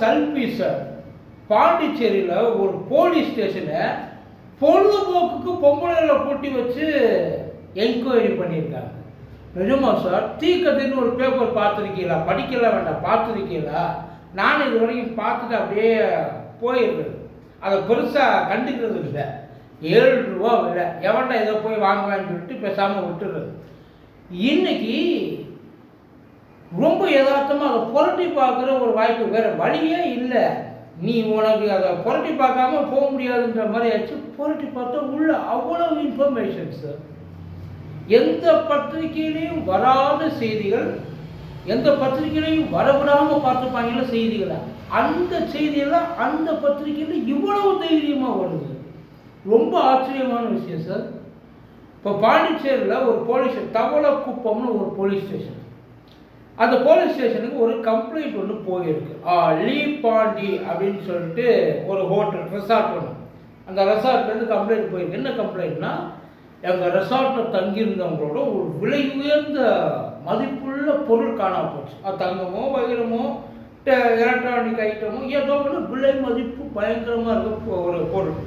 சல்பீசர் பாண்டிச்சேரியில் ஒரு போலீஸ் ஸ்டேஷனை பொழுதுபோக்குக்கு பொம்பளையில் கூட்டி வச்சு என்கொயரி பண்ணியிருக்காங்க. நிஜமா சார் தீக்கத்தின்னு ஒரு பேப்பர் பார்த்துருக்கீங்களா? படிக்கல வேண்டாம். பார்த்துருக்கீங்களா? நான் இது வரைக்கும் பார்த்துட்டு அப்படியே போயிடுறது. அதை பெருசாக கண்டுக்கிறது இல்லை. ஏழு ரூபா விலை. எவன்டா இதை போய் வாங்குவேன்னு சொல்லிட்டு பேசாமல் விட்டுறது இன்னைக்கு ரொம்ப யதார்த்தமாக அதை புரட்டி பார்க்குற ஒரு வாய்ப்பு வேறு வழியே இல்லை. நீ உனக்கு அதை புரட்டி பார்க்காம போக முடியாதுன்ற மாதிரி ஆச்சு புரட்டி பார்த்தா உள்ள அவ்வளோ இன்ஃபர்மேஷன்ஸ் எந்த பத்திரிகையிலையும் வராத செய்திகள் எந்த பத்திரிகையிலையும் வரவிடாமல் பார்த்துப்பாங்கள செய்திகளை. அந்த செய்தியெல்லாம் அந்த பத்திரிகையில் இவ்வளவு தைரியமாக வருது ரொம்ப ஆச்சரியமான விஷயம் சார் இப்போ பாண்டிச்சேரியில் ஒரு போலீஸ் தவளக்குப்பம்னு ஒரு போலீஸ் ஸ்டேஷன் அந்த போலீஸ் ஸ்டேஷனுக்கு ஒரு கம்ப்ளைண்ட் ஒன்று போயிருக்கு. ஆ, லீ பாண்டி அப்படின்னு சொல்லிட்டு ஒரு ஹோட்டல் ரெசார்ட் ஒன்று அந்த ரெசார்ட்லேருந்து கம்ப்ளைண்ட் போயிருக்கு. என்ன கம்ப்ளைண்ட்னா எங்கள் ரெசார்ட்டில் தங்கியிருந்தவங்களோட ஒரு விலை உயர்ந்த மதிப்புள்ள பொருள் காணாம போச்சு. அது தங்கமோ வைரமோ எலக்ட்ரானிக் ஐட்டமோ ஏதோ ஒன்று விலை மதிப்பு பயங்கரமாக இருக்க ஒரு பொருள்.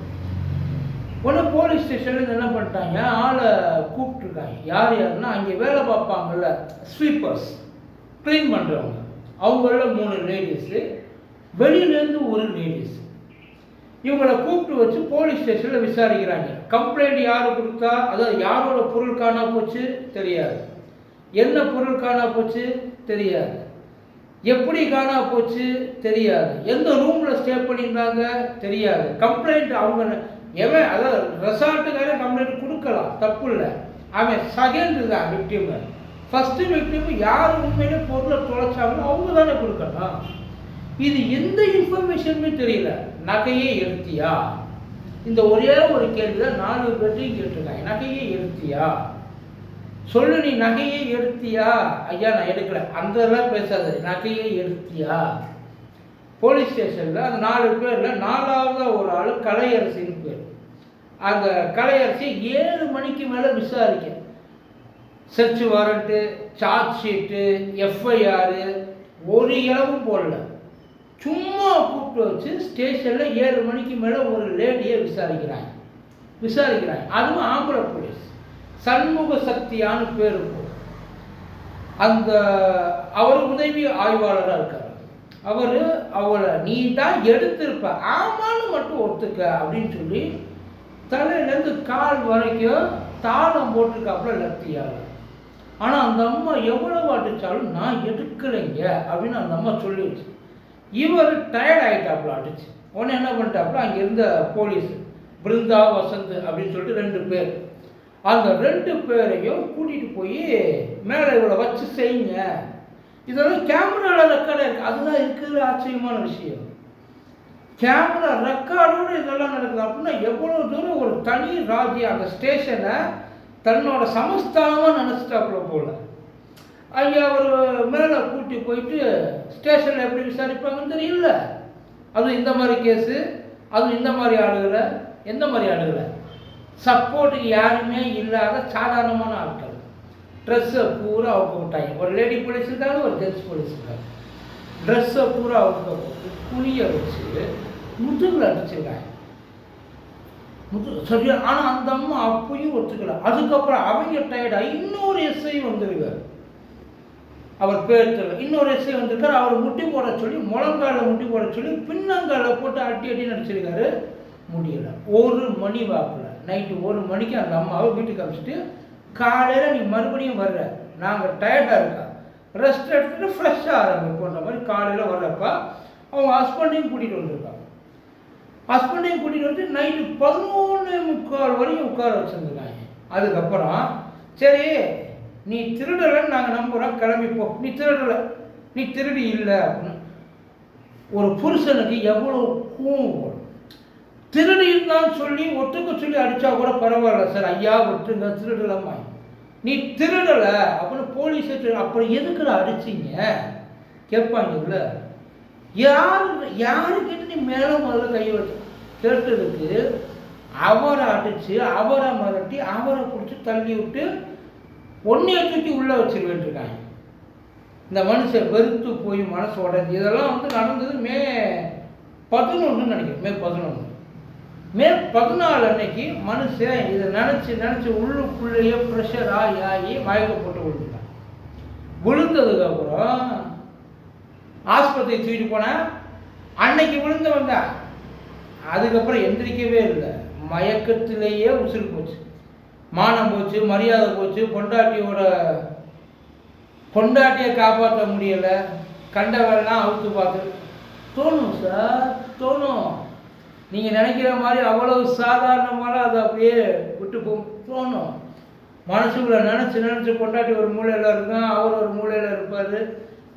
உடனே போலீஸ் ஸ்டேஷன்ல என்ன பண்ணிட்டாங்க? ஆளை கூப்பிட்டுருக்காங்க. யார் யாருன்னா அங்கே வேலை பார்ப்பாங்கல்ல ஸ்வீப்பர்ஸ் க்ளீன் பண்ணுறவங்க அவங்கள மூணு லேடிஸு வெளியிலேருந்து ஒரு லேடிஸ் இவங்களை கூப்பிட்டு வச்சு போலீஸ் ஸ்டேஷனில் விசாரிக்கிறாங்க. கம்ப்ளைண்ட் யார் கொடுத்தா அதாவது யாரோட பொருள் காணா போச்சு? தெரியாது. என்ன பொருள் காணா போச்சு? தெரியாது. எப்படி காணா போச்சு? தெரியாது. எந்த ரூமில் ஸ்டே பண்ணியிருந்தாங்க? தெரியாது. கம்ப்ளைண்ட் அவங்க எவன் அதாவது ரெசார்ட்டுக்காரன் கம்ப்ளைண்ட் கொடுக்கலாம். தப்பு இல்லை. அவன் செகண்ட் தான் விக்டிமை ஃபஸ்ட்டு விக்டிம் யார் உண்மையிலே பொருளை தொலைச்சாங்களோ அவங்க தானே கொடுக்கணும் இது எந்த இன்ஃபர்மேஷனுமே தெரியல. நகையே எடுத்தியா? இந்த ஒரே ஒரு கேள்வி தான் நாலு பேர்ட்டையும் கேட்டிருக்காங்க. நகையே எடுத்தியா? சொல்லு நீ நகையை எடுத்தியா? ஐயா நான் எடுக்கல. அந்த இதெல்லாம் பேசாது. நகையை எடுத்தியா? போலீஸ் ஸ்டேஷனில் அந்த நாலு பேரில் நாலாவது ஒரு ஆள் கலையரசின்னு பேர். அந்த கலையரசி ஏழு மணிக்கு மேலே விசாரிக்க search warrant charge sheet FIR ஒரு இளவும் போடல. சும்மா கூப்பிட்டு வச்சு ஸ்டேஷனில் ஏழு மணிக்கு மேலே ஒரு லேடியை விசாரிக்கிறாங்க. விசாரிக்கிறாங்க. அதுவும் ஆம்பளை போலீஸ் சண்முக சக்தியான்னு பேர் இருக்கும். அந்த அவர் உதவி ஆய்வாளராக இருக்கார். அவர் அவளை நீ தான் எடுத்திருப்ப. ஆமான்னு மட்டும் ஒத்துக்க அப்படின்னு சொல்லி தலையிலேருந்து கால் வரைக்கும் தாளம் போட்டிருக்காப்புல லத்தியால் ஆனால் அந்த அம்மா எவ்வளோ அடித்தாலும் நான் எடுக்கலைங்க அப்படின்னு அந்த அம்மா சொல்லிடுச்சு. இவர் டயர்ட் ஆகிட்டாப்புல அடிச்சு உடனே என்ன பண்ணிட்டாப்புல அங்கே இருந்த போலீஸ் பிருந்தா வசந்த் அப்படின்னு சொல்லிட்டு ரெண்டு பேர். அந்த ரெண்டு பேரையும் கூட்டிகிட்டு போய் மேலே இவளை வச்சு செய்யுங்க. இதெல்லாம் கேமராவில் ரெக்கார்டாக இருக்குது அதுதான் இருக்கிற ஆச்சரியமான விஷயம். கேமரா ரெக்கார்டோடு இதெல்லாம் நடக்குது அப்படின்னா எவ்வளோ தூரம் ஒரு தனி ராஜ்யம் அந்த ஸ்டேஷனை தன்னோட சமஸ்தானமாக நினச்சிட்டாப்புல போல. அங்கே அவர் மேலே கூட்டி போயிட்டு ஸ்டேஷனில் எப்படி விசாரிப்பாங்கன்னு தெரியல. அதுவும் இந்த மாதிரி கேஸு அதுவும் இந்த மாதிரி ஆளுகளை எந்த மாதிரி ஆளுகளை? சப்போர்ட்டுக்கு யாருமே இல்லாத சாதாரணமான ஆட்கள். ட்ரெஸ்ஸை பூரா அவங்க விட்டாங்க ஒரு லேடி போலீஸ் இருக்காங்க ஒரு ஜென்ஸ் போலீஸ் இருக்காங்க ட்ரெஸ்ஸை பூரா அவங்க போட்டு குனிய வச்சு முதுகில் அடிச்சிருக்காங்க. முது சரியா? ஆனால் அந்த அம்மா அப்பையும் ஒத்துக்கல. அதுக்கப்புறம் அவங்க டயர்டாக இன்னொரு எஸ்ஐ வந்திருக்காரு. அவர் பேர் தெரியல. இன்னொரு எஸ்ஐ வந்திருக்கார். அவர் முட்டி போட சொல்லி முழங்காலில் முட்டி போட சொல்லி பின்னங்காலில் போட்டு அட்டி அட்டி நடிச்சிருக்காரு. முடியலை. ஒரு மணி வாக்கில். நைட்டு ஒரு மணிக்கு அந்த அம்மாவை வீட்டுக்கு அனுப்பிச்சிட்டு காலையில் நீ மறுபடியும் வர்ற. நாங்கள் டயர்டாக இருக்கா? ரெஸ்ட் எடுத்துட்டு ஃப்ரெஷ்ஷாக ஆரம்பிப்போன்ற மாதிரி காலையில் வர்றப்ப அவங்க ஹஸ்பண்டையும் கூட்டிகிட்டு வந்துருக்கோம் ஹஸ்பண்டையும் கூட்டிகிட்டு வந்து நைட்டு பதினொன்று முக்கால் வரையும் உட்கார வச்சுருந்துருக்காங்க அதுக்கப்புறம் சரி நீ திருடலைன்னு நாங்கள் நம்புகிறோம் கிளம்பிப்போ நீ திருடலை. நீ திருடி இல்லை அப்படின்னு. ஒரு புருஷனுக்கு எவ்வளோ கூவம் திருடி இருந்தான்னு சொல்லி ஒத்துக்க சொல்லி அடித்தா கூட பரவாயில்ல சார் ஐயா ஒட்டுங்க திருடலாமா நீ திருடலை அப்படின்னு போலீஸ் சொல்லி அப்புறம் எதுக்குல அடிச்சீங்க? கேட்பாங்கல்ல யார் யாருக்கிட்ட நீ மேலே முதல்ல கை வச்சு கேட்டதுக்கு அவரை அடித்து அவரை மிரட்டி அவரை பிடிச்சி தள்ளி விட்டு ஒன்றைய தூக்கி உள்ளே வச்சிருவேன்ருக்காங்க இந்த மனுஷன் வெறுத்து போய் மனசு உடஞ்சி இதெல்லாம் வந்து நடந்தது மே பதினொன்று நினைக்கிறேன் மே பதினொன்று மே பதினாலு அன்னைக்கு மனுஷன் இதை நினச்சி நினச்சி உள்ளுக்குள்ளேயே ப்ரெஷர் ஆகி ஆகி மயக்கப்பட்டு விழுந்துட்டான் விழுந்ததுக்கப்புறம் ஆஸ்பத்திரி தூக்கிட்டு போனேன் அன்னைக்கு விழுந்து வந்தேன் அதுக்கப்புறம் எந்திரிக்கவே இல்லை. மயக்கத்திலேயே உசுறு போச்சு. மானம் போச்சு மரியாதை போச்சு பொண்டாட்டியோட பொண்டாட்டியை காப்பாற்ற முடியலை. கண்டவெல்லாம் அவுத்து பார்த்து தோணும் சார் தோணும். நீங்கள் நினைக்கிற மாதிரி அவ்வளவு சாதாரணமாக அதை அப்படியே விட்டு போ தோணும். மனசுக்குள்ள நினச்சி நினச்சி பொண்டாட்டி ஒரு மூலையில் இருக்கும் அவர் ஒரு மூலையில் இருப்பார்.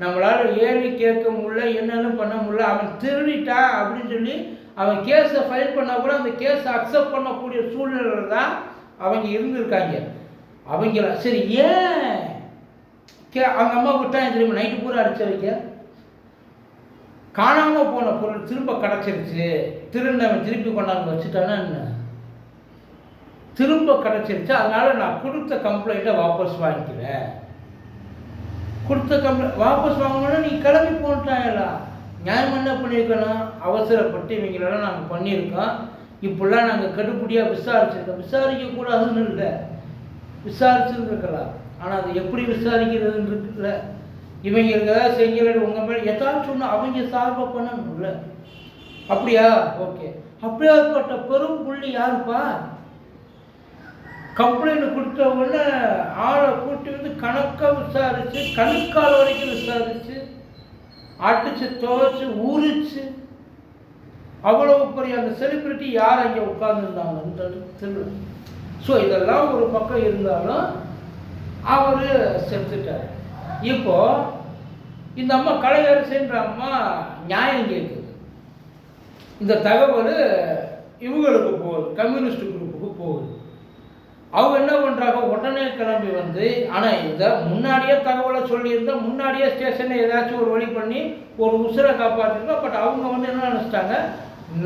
நம்மளால் ஏறி கேட்க முடியல என்னன்னு பண்ண முடியல அவன் திருடிட்டான் அப்படின்னு சொல்லி அவன் கேஸை ஃபைல் பண்ணால் கூட அந்த கேஸை அக்செப்ட் பண்ணக்கூடிய சூழ்நிலையில் தான் அவங்க இருந்திருக்காங்க. அவங்கள சரி ஏன்? கே அவங்க அம்மா விட்டான் திரும்ப நைட்டு பூரா அடிச்சு வைக்க. காணாமல் போன பொருள் திரும்ப கிடச்சிருச்சு. திருநவன் திருப்பி கொண்டாந்து வச்சுட்டானா என்ன? திரும்ப கிடச்சிருச்சு. அதனால் நான் கொடுத்த கம்ப்ளைண்ட்டை வாபஸ் வாங்கிக்கிறேன். கொடுத்த கம்ப்ளைண்ட் வாபஸ் வாங்கணும்னா நீ கிளம்பி போட்டாங்களா நியாயம் என்ன பண்ணியிருக்கணும் அவசரப்பட்டு இவங்களெல்லாம் நாங்கள் பண்ணியிருக்கோம். இப்படிலாம் நாங்கள் கடுப்படியாக விசாரிச்சிருக்கோம். விசாரிக்கக்கூடாதுன்னு இல்லை. விசாரிச்சுருக்கலாம் ஆனால் அது எப்படி விசாரிக்கிறதுன்னு இருக்குல்ல. இவங்க ஏதாவது செய்யலை உங்கள் மேலே ஏதாச்சும் ஒன்று அவங்க சார்பாக பண்ணணும்ல. அப்படியா? ஓகே. அப்படியாப்பட்ட பெரும் புள்ளி யாருப்பா? கம்ப்ளைண்ட் கொடுத்த உடனே ஆளை கூட்டி வந்து கணக்காக விசாரித்து கணுக்கால் வரைக்கும் விசாரித்து அடித்து துவைச்சு ஊறிச்சு அவ்வளவு பெரிய அந்த செலிபிரிட்டி யார் அங்கே உட்கார்ந்துருந்தாங்கன்றது தெரியல. ஸோ இதெல்லாம் ஒரு பக்கம் இருந்தாலும் அவர் செத்துட்டார். இப்போ இந்த அம்மா கலையரசுன்ற அம்மா நியாயம் கேட்குது இந்த தகவல் இவங்களுக்கு போகுது கம்யூனிஸ்ட் குரூப்புக்கு போகுது. அவங்க என்ன பண்ணுறாங்க உடனே கிளம்பி வந்து ஆனால் இதை முன்னாடியே தகவலை சொல்லியிருந்தா முன்னாடியே ஸ்டேஷனில் ஏதாச்சும் ஒரு வழி பண்ணி ஒரு உசுரை காப்பாற்றிருக்கோம் பட் அவங்க வந்து என்ன நினச்சிட்டாங்க?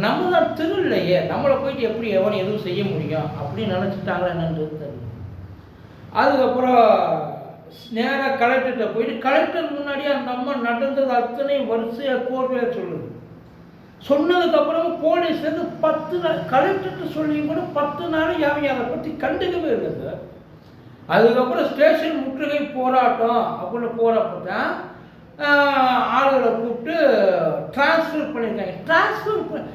நம்மளை தான் திருள்ளையே நம்மளை போயிட்டு எப்படி எவன் எதுவும் செய்ய முடியும்? அப்படின்னு நினச்சிட்டாங்களா என்னன்றது தெரியல. அதுக்கப்புறம் நேராக கலெக்டர்கிட்ட போயிட்டு கலெக்டர் முன்னாடியே அந்த அம்மா நடந்தது அத்தனை வரிசையாக கோர்வையாக சொல்லுது. சொன்னதுக்கப்புறம் போலீஸ்லேருந்து பத்து நாள் கலெக்டர்கிட்ட சொல்லியும் கூட பத்து நாள் யாவையும் அதை பற்றி கண்டுக்கவே இல்லை சார் அதுக்கப்புறம் ஸ்டேஷன் முற்றுகை போராட்டம் அப்படின்னு போகிறப்ப தான் ஆளுகளை கூப்பிட்டு டிரான்ஸ்ஃபர் பண்ணியிருக்காங்க. டிரான்ஸ்ஃபர் பண்ண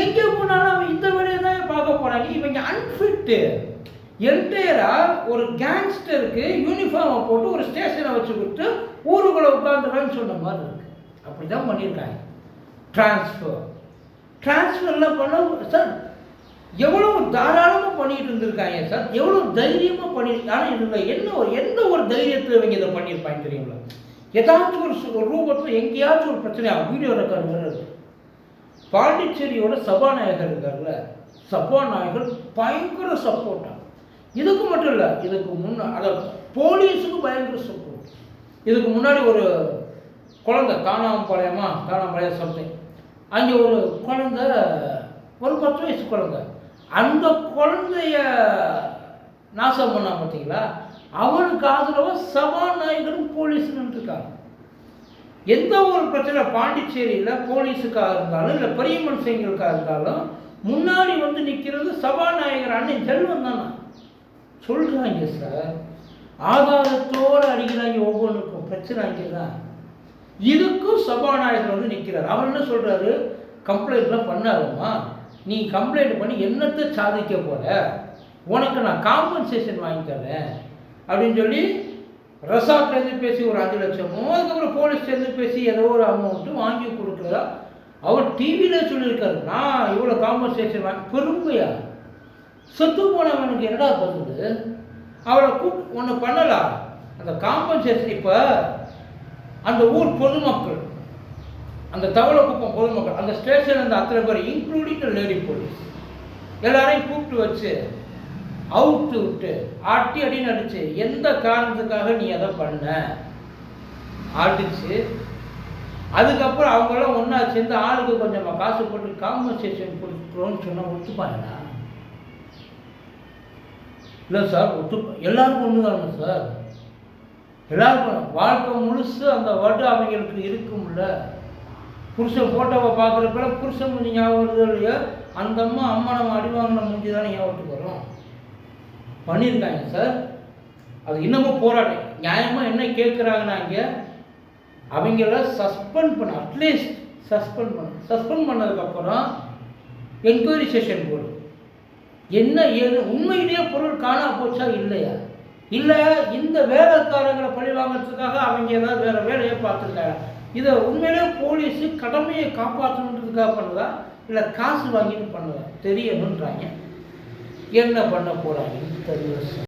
எங்கே போனாலும் அவன் இந்த வேலையை தான் பார்க்க போகிறாங்க இவங்க அன்ஃபிட்டு என்டையராக ஒரு கேங்ஸ்டருக்கு யூனிஃபார்மை போட்டு ஒரு ஸ்டேஷனை வச்சு கொடுத்து ஊருக்குள்ளே உட்காந்துருக்கான்னு சொன்ன மாதிரி இருக்கு. அப்படி தான் பண்ணியிருக்காங்க. டிரான்ஸ்ஃபர் டிரான்ஸ்ஃபர்லாம் பண்ண சார் எவ்வளோ தாராளமாக பண்ணிட்டு இருந்திருக்காங்க சார் எவ்வளோ தைரியமாக பண்ணி ஆனால் என்ன ஒரு எந்த ஒரு தைரியத்தில் இவங்க இதை பண்ணியிருப்பாங்க தெரியுங்களா? ஏதாச்சும் ஒரு சு- ஒரு ரூபத்தில் எங்கேயாச்சும் ஒரு பிரச்சனை வீடியோ ரெக்கார்டு வருது பாண்டிச்சேரியோட சபாநாயகர் இருக்கார்ல சபாநாயகர் பயங்கர சப்போர்ட்டாக இதுக்கு மட்டும் இல்லை இதுக்கு முன்னே அதாவது போலீஸுக்கு பயங்கர சப்போர்ட் இதுக்கு முன்னாடி ஒரு குழந்தை தானாம்பாளையமா தானாம்பாளையம் சம்திங் அங்கே ஒரு குழந்தை ஒரு பத்து வயசு குழந்தை. அந்த குழந்தைய நாசம் பண்ணா பார்த்தீங்களா? அவனுக்கு ஆதரவாக சபாநாயகரும் போலீஸ் இருக்காங்க எந்த ஒரு பிரச்சனை பாண்டிச்சேரியில் போலீஸுக்காக இருந்தாலும் இல்லை பெரிய மனுஷங்களுக்காக இருந்தாலும் முன்னாடி வந்து நிற்கிறது சபாநாயகர் அண்ணன் செல்வம் தானே? சொல்கிறாங்க சார். ஆதாரத்தோடு அடிக்கிறாங்க ஒவ்வொன்றுக்கும். பிரச்சனை அங்கே தான் இதுக்கும் சபாநாயகர் வந்து நிற்கிறார் அவர் என்ன சொல்கிறாரு கம்ப்ளைண்ட்லாம் பண்ணாதம்மா நீ கம்ப்ளைண்ட் பண்ணி என்னத்தை சாதிக்க போகிற உனக்கு நான் காம்பன்சேஷன் வாங்கி தரேன். அப்படின்னு சொல்லி ரெசார்ட்லேருந்து பேசி ஒரு அஞ்சு லட்சமும் அதுக்கப்புறம் போலீஸ்லேருந்து பேசி ஏதோ ஒரு அமௌண்ட்டும் வாங்கி கொடுக்குறதா அவர் டிவியில் சொல்லியிருக்காரு. நான் இவ்வளோ காம்பன்சேஷன் வாங்கி பெருமையா? செத்து போனவனுக்கு என்னடா பண்ணுது அவளை கூப்பிட்டு ஒன்று பண்ணலாம் அந்த காம்பன்சேஷன் இப்போ அந்த ஊர் பொதுமக்கள் அந்த தவளக்குப்பம் பொதுமக்கள் அந்த ஸ்டேஷன் அந்த அத்தனை பேர் இன்க்ளூடிங் லேடி போலீஸ் எல்லாரையும் கூப்பிட்டு வச்சு அவுட்டு விட்டு ஆட்டி அடின்னு அடிச்சு எந்த காரணத்துக்காக நீ அதை பண்ண? அடிச்சு அதுக்கப்புறம் அவங்களாம் ஒன்றா சேர்ந்து ஆளுக்கு கொஞ்சமாக காசு போட்டு காம்பன்சேஷன் கொடுக்குறோன்னு சொன்னால் ஒத்துப்பாங்களா? இல்லை சார் ஒத்து எல்லாருக்கும் ஒன்று தானே சார்? எல்லாருக்கும் வாழ்க்கை முழுசு அந்த வடு அவங்களுக்கு இருக்கும்ல? புருஷன் ஃபோட்டோவை பார்க்குறப்ப புருஷன் மூஞ்சி ஞாபகம் வருது இல்லையா அந்த அம்மா அம்மா நம்ம அடி வாங்கின தானே ஞாபகத்துக்கு வரும். பண்ணியிருக்காங்க சார். அது இன்னமும் போராட்டம். நியாயமாக என்ன கேட்குறாங்கன்னா இங்கே அவங்கள சஸ்பெண்ட் பண்ண அட்லீஸ்ட் சஸ்பெண்ட் பண்ண சஸ்பெண்ட் பண்ணதுக்கப்புறம் என்கொயரி செஷன் போடும். என்ன ஏது உண்மையிலேயே பொருள் காணா போச்சா இல்லையா? இல்லை இந்த வேலைக்காரங்களை பழி வாங்குறதுக்காக அவங்க ஏதாவது வேற வேலையை பார்த்துருக்காங்க. இதை உண்மையிலேயே போலீஸ் கடமையை காப்பாற்றணுன்றதுக்காக பண்ணுதா? இல்லை காசு வாங்கிட்டு பண்ணுதா? தெரியணுன்றாங்க என்ன பண்ண போகிறாங்கன்னு தெரியல